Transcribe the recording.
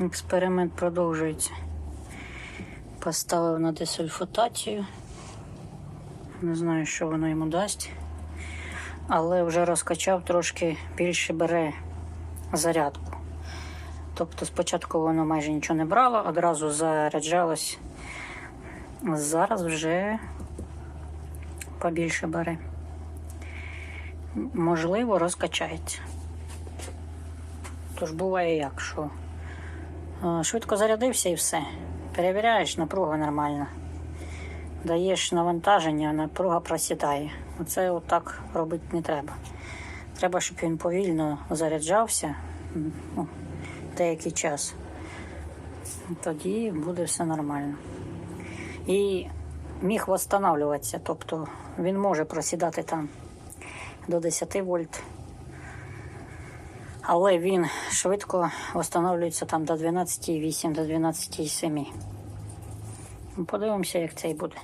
Експеримент продовжується. Поставив на десульфатацію. Не знаю, що воно йому дасть. Але вже розкачав трошки більше бере зарядку. Тобто спочатку воно майже нічого не брало, одразу заряджалось. Зараз вже побільше бере. Можливо, розкачається. Тож буває як, що швидко зарядився і все. Перевіряєш, напруга нормальна. Даєш навантаження, напруга просідає. Оце отак робити не треба. Треба, щоб він повільно заряджався ну, деякий час. Тоді буде все нормально. І міг восстанавливатися, тобто він може просідати там до 10 вольт. Але він швидко встановлюється там до 12,8, до 12,7. Ну, Подивимося, як цей буде.